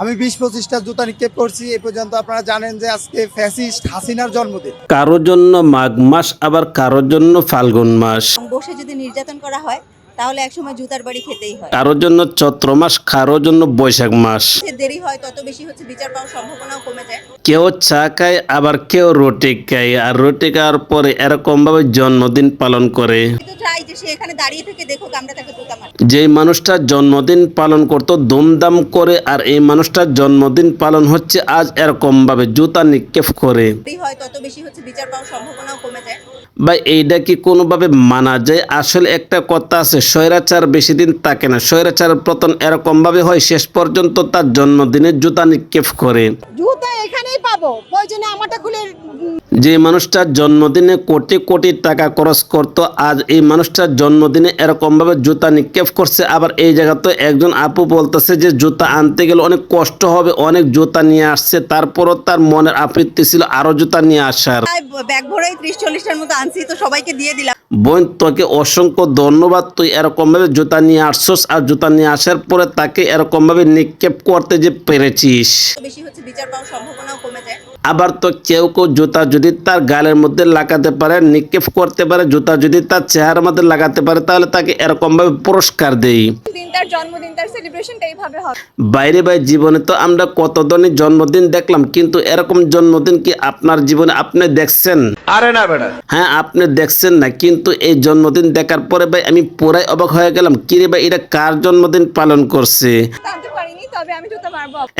আমি বিশ পঁচিশটা জুতা নিক্ষেপ করছি এ পর্যন্ত আপনারা জানেন যে আজকে ফ্যাসিস্ট হাসিনার জন্মদিন। কারোর জন্য মাঘ মাস আবার কারোর জন্য ফাল্গুন মাস। বসে যদি নির্যাতন করা হয় তাহলে একসময় জুতার বাড়ি খেতেই হয়। কারোর জন্য চৈত্র মাস কারোর জন্য বৈশাখ মাস। যে দেরি হয় তত বেশি হচ্ছে বিচার পাওয়ার সম্ভাবনাও কমে যায়। কেউ চা খায় আবার কেউ রুটি খায় আর রুটি খাওয়ার পরে এরকম ভাবে জন্মদিন পালন করে। কিন্তু চাই যে সে এখানে দাঁড়িয়ে থেকে দেখুক আমরা তাকে জুতা মারি যেই মানুষটা জন্মদিন পালন করতো ধুমধাম করে আর এই মানুষটার জন্মদিন পালন হচ্ছে আজ এরকম ভাবে জুতা নিক্ষেপ করে। দেরি হয় তত বেশি হচ্ছে বিচার পাওয়ার সম্ভাবনাও কমে যায়। বা এইটা কি কোনোভাবে মানা যায়? আসলে একটা কথা আছে স্বৈরাচার বেশি দিন থাকে না। স্বৈরাচার পতন এরকম ভাবে হয়, শেষ পর্যন্ত তার জন্মদিনের জুতা নিক্ষেপ করে। জুতা এখানেই পাবো। প্রয়োজনে আমারটা খুলে যে মানুষটার জন্মদিনে কোটি কোটি টাকা খরচ করত আজ এই মানুষটার জন্মদিনে এরকম ভাবে জুতা নিক্ষেপ করছে। আবার এই জায়গাতে একজন আপু বলতেছে যে জুতা আনতে গেলে অনেক কষ্ট হবে অনেক জুতা নিয়ে আসছে। তারপরও তার মনের আপত্তি ছিল আরও জুতা নিয়ে আসার। ব্যাগ ভরেই ত্রিশ চল্লিশটার মতো আনছি তো সবাইকে দিয়ে দিলাম। বোন তোকে অসংখ্য ধন্যবাদ তুই এরকম ভাবে জুতা নিয়ে আসছস আর জুতা নিয়ে আসার পরে তাকে এরকম ভাবে নিক্ষেপ করতে যে পেরেছিস। বেশি হচ্ছে বিচার পাওয়ার সম্ভাবনাও কমে যায়। আবার তো কেউ কেউ জুতা যদি তার গালের মধ্যে লাগাতে পারে নিক্ষেপ করতে পারে জুতা যদি তার চেহারার মধ্যে লাগাতে পারে তাহলে তাকে এরকম ভাবে পুরস্কার দেই। জন্মদিন তার সেলিব্রেশনটা এইভাবে হবে। বাইরে বাইরে জীবনে তো আমরা কত ধরনের জন্মদিন দেখলাম কিন্তু এরকম জন্মদিন কি আপনার জীবনে আপনি দেখছেন? আরে না বেটা। হ্যাঁ আপনি দেখছেন না কিন্তু এই জন্মদিন দেখার পরে ভাই আমি পুরাই অবাক হয়ে গেলাম কিরে ভাই এটা কার জন্মদিন পালন করছে?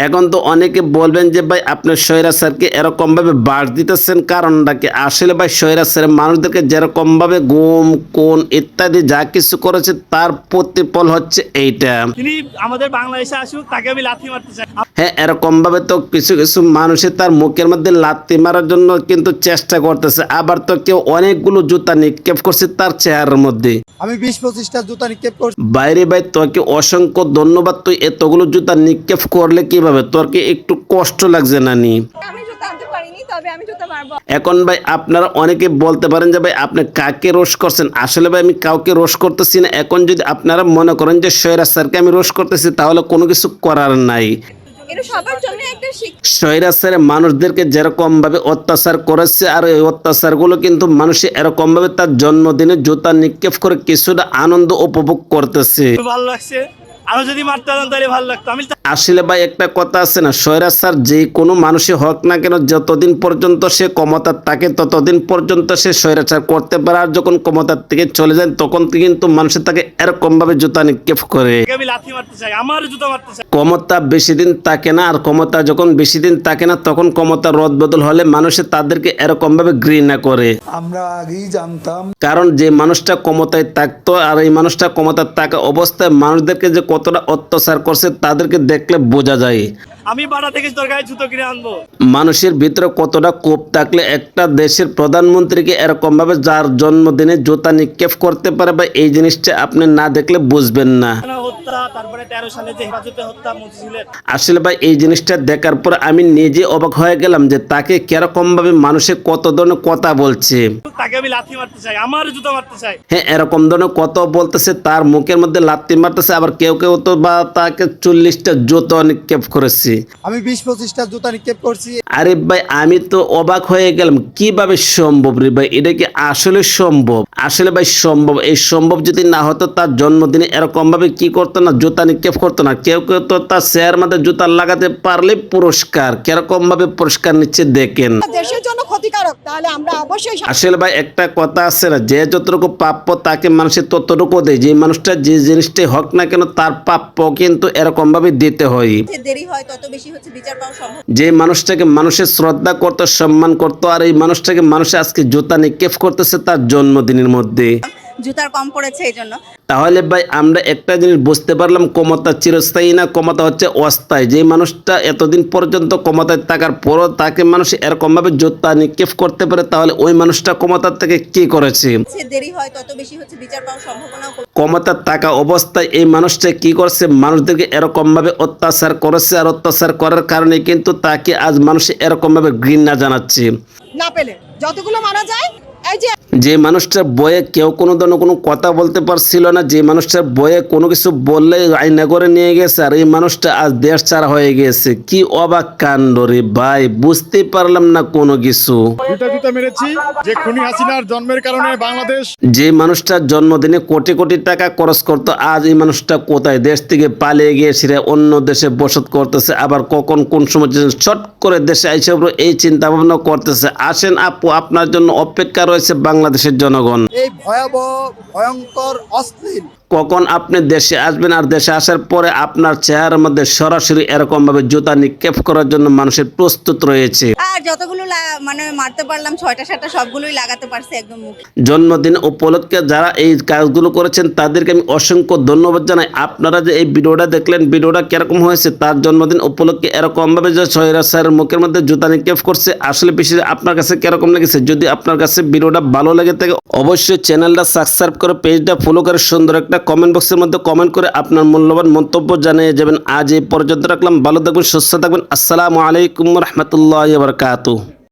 এখন তো অনেকে বলবেন যে ভাই আপনার সৈরা স্যারকে এরকম ভাবে বাস দিতেছেন। কারণটা কি? আসলে ভাই সৈরা স্যার মানুষদেরকে যেরকম ভাবে গুম কোন ইত্যাদি যা কিছু করেছে তার প্রতিফল হচ্ছে এইটা। তিনি আমাদের বাংলাদেশে আসুক তাকে আমি লাথি মারতে চাই। হ্যাঁ এরকম ভাবে তো কিছু কিছু মানুষে তার মুখের মধ্যে লাথি মারার জন্য কিন্তু চেষ্টা করতেছে। আবার তো কেউ অনেকগুলো জুতা নিক্ষেপ করছে তার চেহারার মধ্যে। আমি বিশ পঁচিশটা জুতা নিক্ষেপ করছি। বাইরে ভাই তোকে অসংখ্য ধন্যবাদ। তুই এতগুলো জুতা নিক্ষেপ করলে কীভাবে? তোর কি একটু কষ্ট লাগছে না নি এখন ভাই আপনারা অনেকে বলতে পারেন যে ভাই আপনি কাকে রোষ করছেন? আসলে ভাই আমি কাউকে রোষ করতেছি না। এখন যদি আপনারা মনে করেন যে সৈরাজ স্যারকে আমি রোষ করতেছি তাহলে কোনো কিছু করার নাই। এটা সবার জন্য একটা শিক্ষা। সৈরাজ স্যার মানুষদেরকে যেরকম ভাবে অত্যাচার করেছে আর এই অত্যাচারগুলো কিন্তু মানুষ এরকম ভাবে তার জন্মদিনে জুতা নিক্ষেপ করে কিছুটা আনন্দ উপভোগ করতেছে। ভালো লাগছে। আরও যদি মারতে পারতাম তাহলে ভালো লাগতো। আমি আসলে ভাই একটা কথা আছে না সৈরাজ স্যার যে কোনো মানুষই হোক না কেন যতদিন পর্যন্ত সে ক্ষমতার থাকে ততদিন পর্যন্ত সে স্বৈরাচার করতে পারে। আর যখন ক্ষমতার থেকে চলে যায় তখন কিন্তু মানুষের তাকে এরকম ভাবে জুতা নিক্ষেপ করে। তাকে আমি লাথি মারতে চাই? আমার জুতো মারতে চাই। ক্ষমতা বেশি দিন থাকে না আর ক্ষমতা যখন বেশি দিন থাকে না তখন ক্ষমতা রদ বদল হলে মানুষে তাদেরকে এরকম ভাবে ঘৃণা করে। আমরা আগেই জানতাম। কারণ যে মানুষটা ক্ষমতায় থাকতো আর এই মানুষটা ক্ষমতায় থাকা অবস্থায় মানুষদেরকে যে কতটা অত্যাচার করছে তাদেরকে দেখলে বোঝা যায়। আমি বাড়া থেকে তোর গায়ে জুতো কিনে আনব। মানুষের ভিতরে কতটা কোপ থাকলে একটা দেশের প্রধানমন্ত্রীকে এরকম ভাবে যার জন্মদিনে জুতা নিক্ষেপ করতে পারে বা এই জিনিসটা আপনি না দেখলে বুঝবেন না। হত্যা তেরো সালে যে হেফাজতে হত্যা মতিঝিলের আসলে ভাই এই জিনিসটা দেখার পর আমি নিজে অবাক হয়ে গেলাম যে তাকে কীরকম ভাবে মানুষে কত ধরনের কথা বলছে। তাকে আমি লাথি মারতে চাই আমার জুতো মারতে চাই। হ্যাঁ এরকম ধরনের কত বলতেছে তার মুখের মধ্যে লাত্তি মারতেছে আবার কেউ কেউ তো বা তাকে চল্লিশটা জুতো নিক্ষেপ করেছে। আমি বিশ পঁচিশটা জুতা নিক্ষেপ করছি। আরে ভাই আমি তো অবাক হয়ে গেলাম কীভাবে সম্ভব রে ভাই? এটা কি আসলে সম্ভব? আসলে ভাই সম্ভব। এই সম্ভব যদি না হতো তার জন্মদিনে এরকম ভাবে কি করতো না জুতা নিক্ষেপ করতো না। কেউ কেউ তো তার শেয়ার মধ্যে জুতা লাগাতে পারলে পুরস্কার। কীরকম ভাবে পুরস্কার নিচ্ছে দেখেন। দেশের জন্য ক্ষতিকারক তাহলে আমরা অবশ্যই আসলে ভাই একটা কথা আছে না যে যতটুকু প্রাপ্য তাকে মানুষের ততটুকু দেয়। যে মানুষটা যে জিনিসটাই হোক না কেন তার প্রাপ্য কিন্তু এরকম ভাবে দিতে হয়। যে দেরি হয় তত বেশি হচ্ছে বিচার পাওয়ার সম্ভব। যে মানুষটাকে মানুষের শ্রদ্ধা করতো সম্মান করতো আর এই মানুষটাকে মানুষ আজকে জুতা নিক্ষেপ করতেছে তার জন্মদিনের মধ্যে। জুতার কম পড়েছে এই জন্য। তাহলে ভাই আমরা একটা জিনিস বুঝতে পারলাম ক্ষমতা চিরস্থায়ী না ক্ষমতা হচ্ছে অস্থায়ী। যে মানুষটা এতদিন পর্যন্ত ক্ষমতায় থাকার পরও তাকে মানুষ এরকম ভাবে জুতা নিক্ষেপ করতে পারে তাহলে ওই মানুষটা ক্ষমতার থেকে কি করেছে? দেরি হয় তত বেশি হচ্ছে বিচার পাওয়ার সম্ভাবনাও কমে। ক্ষমতার থাকা অবস্থায় এই মানুষটা কি করছে? মানুষদেরকে এরকম ভাবে অত্যাচার করেছে আর অত্যাচার করার কারণে কিন্তু তাকে আজ মানুষ এরকম ভাবে ঘৃণা জানাচ্ছে। না পেলে যতগুলো মারা যায় যে মানুষটার বয়ে কেউ কোনো ধরনের কোনো কথা বলতে পারছিল না যে মানুষটার বয়ে কোনো কিছু বললে আইনা করে নিয়ে গেছে আর এই মানুষটা আজ দেশ ছাড়া হয়ে গেছে। কি অবাক কাণ্ড রে ভাই বুঝতে পারলাম না কোনো কিছু। যে খুনি হাসিনার জন্মের কারণে বাংলাদেশ। যে মানুষটার জন্মদিনে কোটি কোটি টাকা খরচ করতো আজ এই মানুষটা কোথায়? দেশ থেকে পালিয়ে গিয়ে সেটা অন্য দেশে বসত করতেছে আবার কখন কোন সময় ছট করে দেশে আইসে পুরো এই চিন্তা ভাবনা করতেছে। আসেন আপু আপনার জন্য অপেক্ষা রয়েছে বাংলাদেশের জনগণ। এই ভয়াবহ ভয়ঙ্কর অশ্লীল কখন আপনি দেশে আসবেন আর দেশে আসার পরে আপনার চেহারার মধ্যে সরাসরি এরকম ভাবে জুতা নিক্ষেপ করার জন্য মানুষের প্রস্তুত রয়েছে। আর যতগুলো মানে মারতে পারলাম ছয়টা সাতটা সবগুলোই লাগাতে পারছি একদম মুখে। জন্মদিন উপলক্ষে যারা এই কাজগুলো করেছেন তাদেরকে আমি অসংখ্য ধন্যবাদ জানাই। আপনারা যে এই ভিডিওটা দেখলেন ভিডিওটা কীরকম হয়েছে তার জন্মদিন উপলক্ষে এরকম ভাবে যে সৈরা স্যারের মুখের মধ্যে জুতা নিক্ষেপ করছে আসলে বিষয়টা আপনার কাছে কীরকম লেগেছে? যদি আপনার কাছে ভিডিওটা ভালো লেগে থাকে অবশ্যই চ্যানেলটা সাবস্ক্রাইব করে পেজটা ফলো করে সুন্দর একটা কমেন্ট বক্সের মধ্যে কমেন্ট করে আপনার মূল্যবান মন্তব্য জানিয়ে যাবেন। আজ এই পর্যন্ত রাখলাম। ভালো থাকবেন, সুস্থ থাকবেন। আসসালামু আলাইকুম রহমতুল্লাহ বারকাতু